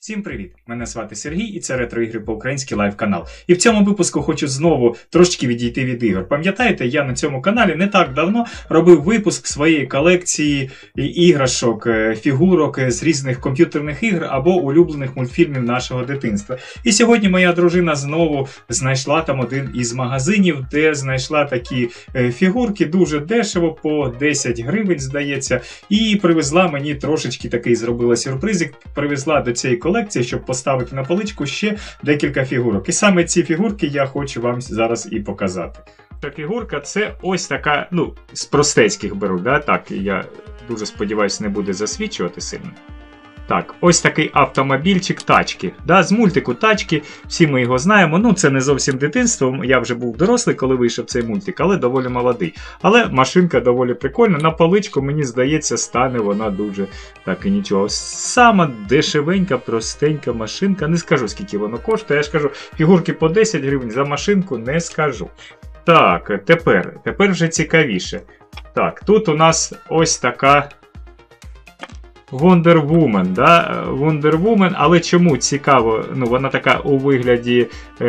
Всім привіт! Мене звати Сергій, і це ретроігри по українськи лайв канал. І в цьому випуску хочу знову трошки відійти від ігор. Пам'ятаєте, я на цьому каналі не так давно робив випуск своєї колекції іграшок, е, фігурок е, з різних комп'ютерних ігр або улюблених мультфільмів нашого дитинства. І сьогодні моя дружина знову знайшла там один із магазинів, де знайшла такі е, фігурки дуже дешево, по 10 гривень, здається, і привезла мені трошечки такий зробила сюрпризик. Привезла до цієї колекції, щоб поставити на поличку ще декілька фігурок. І саме ці фігурки я хочу вам зараз і показати. Ця фігурка це ось така, ну, з простецьких беру, да? так, я дуже сподіваюся, не буде засвічувати сильно. Так, ось такий автомобільчик тачки. Да, з мультику тачки, всі ми його знаємо. Ну, це не зовсім дитинство. Я вже був дорослий, коли вийшов цей мультик, але доволі молодий. Але машинка доволі прикольна. На поличку, мені здається, стане вона дуже так і нічого. Сама дешевенька, простенька машинка. Не скажу, скільки воно коштує. Я ж кажу, фігурки по 10 гривень за машинку не скажу. Так, тепер, тепер вже цікавіше. Так, тут у нас ось така. Wonder Woman, да? Wonder Woman, але чому цікаво? Ну, вона така у вигляді е,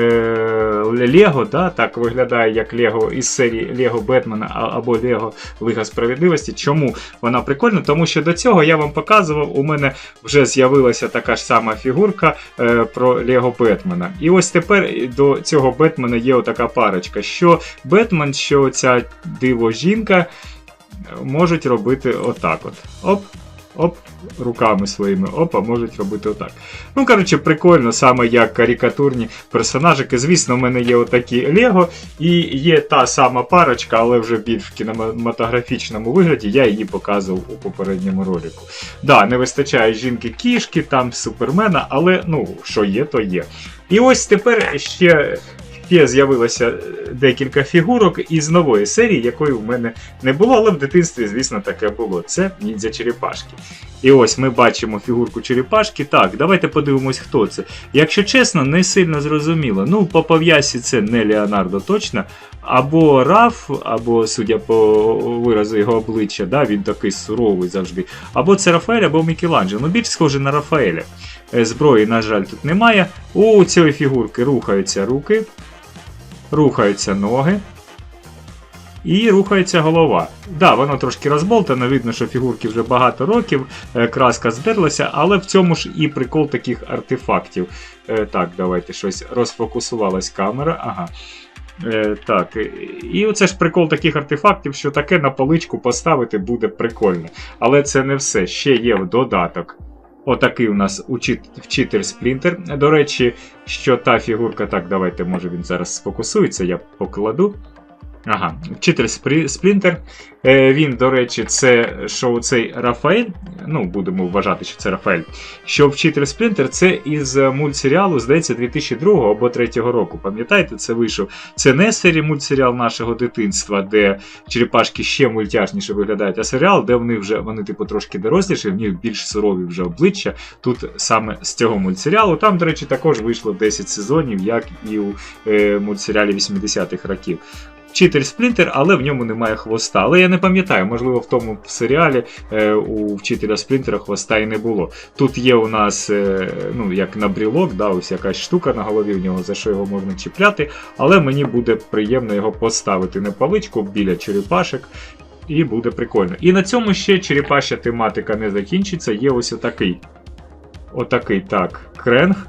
Лего, да? так виглядає як Лего із серії Лего Бетмена або Лего Лига Справедливості. Чому вона прикольна? Тому що до цього я вам показував, у мене вже з'явилася така ж сама фігурка е, про Лего Бетмена. І ось тепер до цього Бетмена є отака парочка, що Бетмен, що ця диво жінка можуть робити отак от. Оп. Оп, руками своїми, опа, можуть робити отак. Ну, коротше, прикольно, саме як карикатурні персонажики. Звісно, в мене є отакі Лего, і є та сама парочка, але вже більш в кінематографічному вигляді. Я її показував у попередньому ролику. Да, не вистачає жінки-кішки, там супермена, але ну, що є, то є. І ось тепер ще. Ще з'явилося декілька фігурок із нової серії, якої в мене не було, але в дитинстві, звісно, таке було. Це ніндзя черепашки. І ось ми бачимо фігурку черепашки. Так, давайте подивимось, хто це. Якщо чесно, не сильно зрозуміло. Ну, по пов'язі це не Леонардо точно. Або Раф, або, судя по виразу його обличчя, да, він такий суровий завжди. Або це Рафаель, або Мікеланджело. Ну, більш схоже на Рафаеля. Е, Зброї, на жаль, тут немає. У цієї фігурки рухаються руки, рухаються ноги. І рухається голова. Да, воно трошки розболтано, видно, що фігурки вже багато років, е, краска здерлася, але в цьому ж і прикол таких артефактів. Е, Так, давайте щось розфокусувалась камера. Ага. Е, Так, і оце ж прикол таких артефактів, що таке на поличку поставити буде прикольно. Але це не все. Ще є додаток. Отакий у нас вчитель Сплінтер. До речі, що та фігурка, так, давайте, може він зараз сфокусується, я покладу. Ага, вчитель Сплінтер. Е, він, до речі, це що цей Рафаель. Ну, будемо вважати, що це Рафаель. Що вчитель Сплінтер це із мультсеріалу, здається, 2002 або 2003 року. Пам'ятаєте, це вийшов. Це не серія мультсеріал нашого дитинства, де черепашки ще мультяшніше виглядають, а серіал, де вони вже вони, типу, трошки доросліші, в них більш сурові вже обличчя. Тут саме з цього мультсеріалу. Там, до речі, також вийшло 10 сезонів, як і у е, мультсеріалі 80-х років. Вчитель Сплінтер, але в ньому немає хвоста. Але я не пам'ятаю, можливо, в тому серіалі е, у вчителя Сплінтера хвоста і не було. Тут є у нас, е, ну, як на брілок, да, ось якась штука на голові в нього, за що його можна чіпляти, але мені буде приємно його поставити на паличку біля черепашок. І буде прикольно. І на цьому ще черепаша тематика не закінчиться. Є ось отакий. Отакий так, кренг.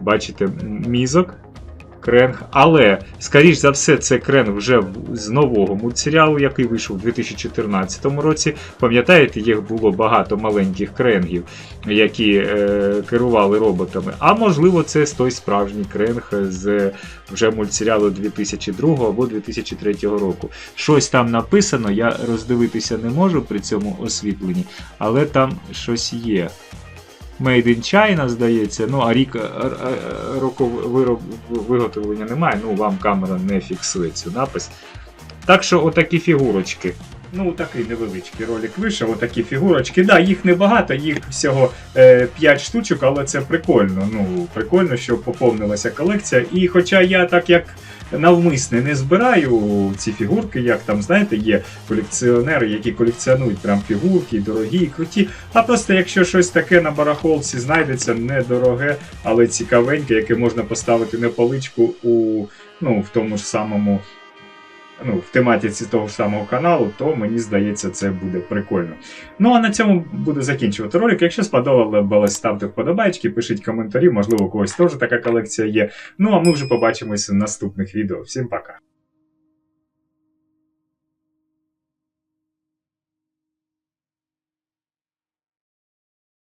Бачите, мізок. Кренг. Але, скоріш за все, це кренг вже з нового мультсеріалу, який вийшов у 2014 році. Пам'ятаєте, їх було багато маленьких кренгів, які е, керували роботами. А можливо, це той справжній кренг з вже мультсеріалу 2002 або 2003 року. Щось там написано, я роздивитися не можу при цьому освітленні, але там щось є. Made in China, здається, ну а рік року вироб, виготовлення немає, ну вам камера не фіксує цю напис. Так що отакі фігурочки. Ну, такий невеличкий ролик вийшов, отакі фігурочки. Да, їх небагато, їх всього е, 5 штучок, але це прикольно. Ну, прикольно, що поповнилася колекція. І хоча я так як навмисне не збираю ці фігурки, як там, знаєте, є колекціонери, які колекціонують прям фігурки, дорогі, круті. А просто якщо щось таке на барахолці знайдеться, недороге, але цікавеньке, яке можна поставити на поличку у ну, в тому ж самому. Ну, в тематиці того ж самого каналу, то мені здається, це буде прикольно. Ну а на цьому буду закінчувати ролик. Якщо сподобалось, ставте вподобайки, пишіть коментарі, можливо, у когось теж така колекція є. Ну а ми вже побачимося в наступних відео. Всім пока!